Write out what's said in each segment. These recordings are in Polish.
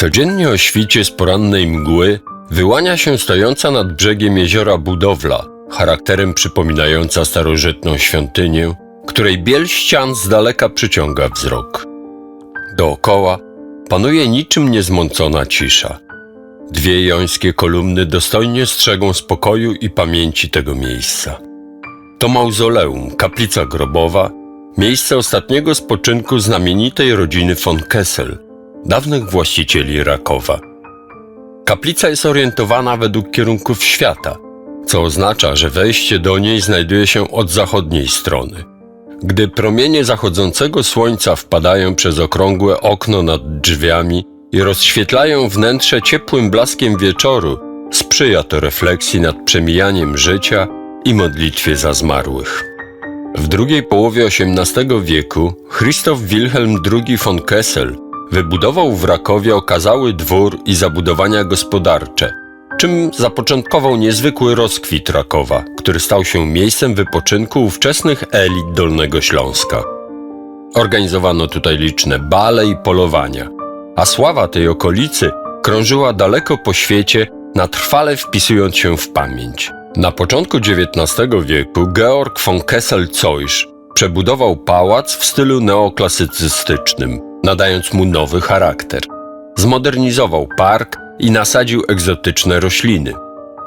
Codziennie o świcie z porannej mgły wyłania się stojąca nad brzegiem jeziora budowla, charakterem przypominająca starożytną świątynię, której biel ścian z daleka przyciąga wzrok. Dookoła panuje niczym niezmącona cisza. Dwie jońskie kolumny dostojnie strzegą spokoju i pamięci tego miejsca. To mauzoleum, kaplica grobowa, miejsce ostatniego spoczynku znamienitej rodziny von Kessel, dawnych właścicieli Rakowa. Kaplica jest orientowana według kierunków świata, co oznacza, że wejście do niej znajduje się od zachodniej strony. Gdy promienie zachodzącego słońca wpadają przez okrągłe okno nad drzwiami i rozświetlają wnętrze ciepłym blaskiem wieczoru, sprzyja to refleksji nad przemijaniem życia i modlitwie za zmarłych. W drugiej połowie XVIII wieku Christoph Wilhelm II von Kessel wybudował w Rakowie okazały dwór i zabudowania gospodarcze, czym zapoczątkował niezwykły rozkwit Rakowa, który stał się miejscem wypoczynku ówczesnych elit Dolnego Śląska. Organizowano tutaj liczne bale i polowania, a sława tej okolicy krążyła daleko po świecie, na trwale wpisując się w pamięć. Na początku XIX wieku Georg von Kessel-Zeusch przebudował pałac w stylu neoklasycystycznym, nadając mu nowy charakter. Zmodernizował park i nasadził egzotyczne rośliny.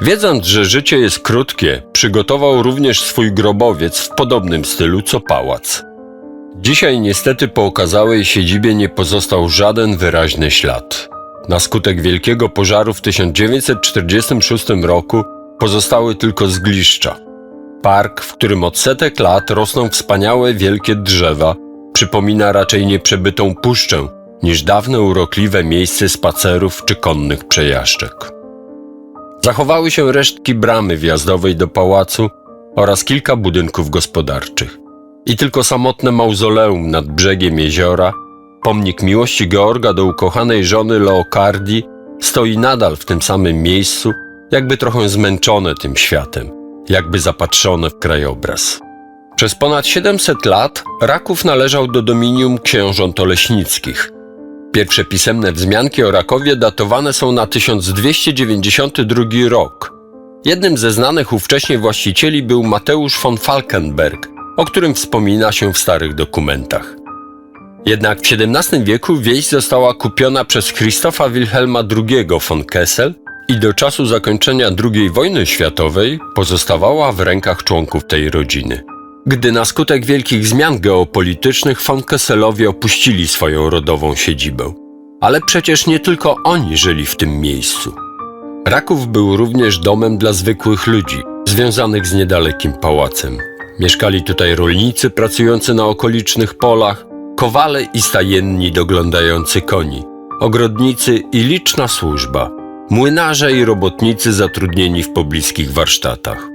Wiedząc, że życie jest krótkie, przygotował również swój grobowiec w podobnym stylu co pałac. Dzisiaj niestety po okazałej siedzibie nie pozostał żaden wyraźny ślad. Na skutek wielkiego pożaru w 1946 roku pozostały tylko zgliszcza. Park, w którym od setek lat rosną wspaniałe wielkie drzewa, przypomina raczej nieprzebytą puszczę niż dawne urokliwe miejsce spacerów czy konnych przejażdżek. Zachowały się resztki bramy wjazdowej do pałacu oraz kilka budynków gospodarczych. I tylko samotne mauzoleum nad brzegiem jeziora, pomnik miłości Georga do ukochanej żony Leokardii, stoi nadal w tym samym miejscu, jakby trochę zmęczone tym światem, jakby zapatrzone w krajobraz. Przez ponad 700 lat Raków należał do dominium książąt oleśnickich. Pierwsze pisemne wzmianki o Rakowie datowane są na 1292 rok. Jednym ze znanych ówcześnie właścicieli był Mateusz von Falkenberg, o którym wspomina się w starych dokumentach. Jednak w XVII wieku wieś została kupiona przez Christopha Wilhelma II von Kessel i do czasu zakończenia II wojny światowej pozostawała w rękach członków tej rodziny. Gdy na skutek wielkich zmian geopolitycznych von Kesselowie opuścili swoją rodową siedzibę. Ale przecież nie tylko oni żyli w tym miejscu. Raków był również domem dla zwykłych ludzi, związanych z niedalekim pałacem. Mieszkali tutaj rolnicy pracujący na okolicznych polach, kowale i stajenni doglądający koni, ogrodnicy i liczna służba, młynarze i robotnicy zatrudnieni w pobliskich warsztatach.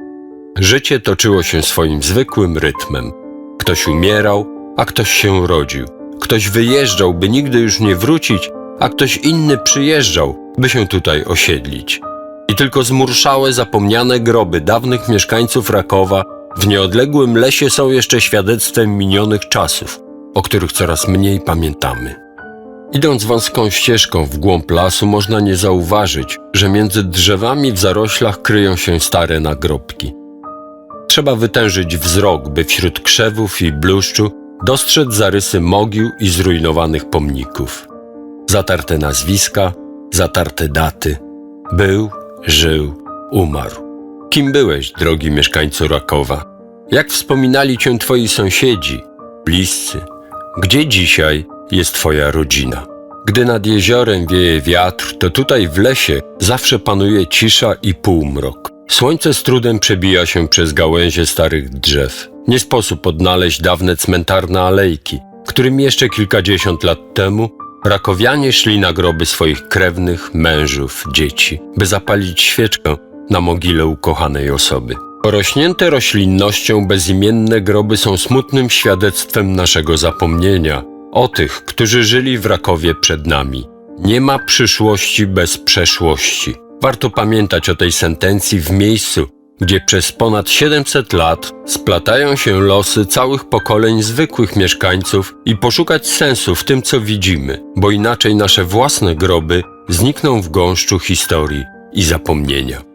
Życie toczyło się swoim zwykłym rytmem. Ktoś umierał, a ktoś się rodził. Ktoś wyjeżdżał, by nigdy już nie wrócić, a ktoś inny przyjeżdżał, by się tutaj osiedlić. I tylko zmurszałe, zapomniane groby dawnych mieszkańców Rakowa w nieodległym lesie są jeszcze świadectwem minionych czasów, o których coraz mniej pamiętamy. Idąc wąską ścieżką w głąb lasu, można nie zauważyć, że między drzewami w zaroślach kryją się stare nagrobki. Trzeba wytężyć wzrok, by wśród krzewów i bluszczu dostrzec zarysy mogił i zrujnowanych pomników. Zatarte nazwiska, zatarte daty. Był, żył, umarł. Kim byłeś, drogi mieszkańcu Rakowa? Jak wspominali cię twoi sąsiedzi, bliscy? Gdzie dzisiaj jest twoja rodzina? Gdy nad jeziorem wieje wiatr, to tutaj w lesie zawsze panuje cisza i półmrok. Słońce z trudem przebija się przez gałęzie starych drzew. Nie sposób odnaleźć dawne cmentarne alejki, którymi jeszcze kilkadziesiąt lat temu rakowianie szli na groby swoich krewnych, mężów, dzieci, by zapalić świeczkę na mogile ukochanej osoby. Porośnięte roślinnością bezimienne groby są smutnym świadectwem naszego zapomnienia o tych, którzy żyli w Rakowie przed nami. Nie ma przyszłości bez przeszłości. Warto pamiętać o tej sentencji w miejscu, gdzie przez ponad 700 lat splatają się losy całych pokoleń zwykłych mieszkańców i poszukać sensu w tym, co widzimy, bo inaczej nasze własne groby znikną w gąszczu historii i zapomnienia.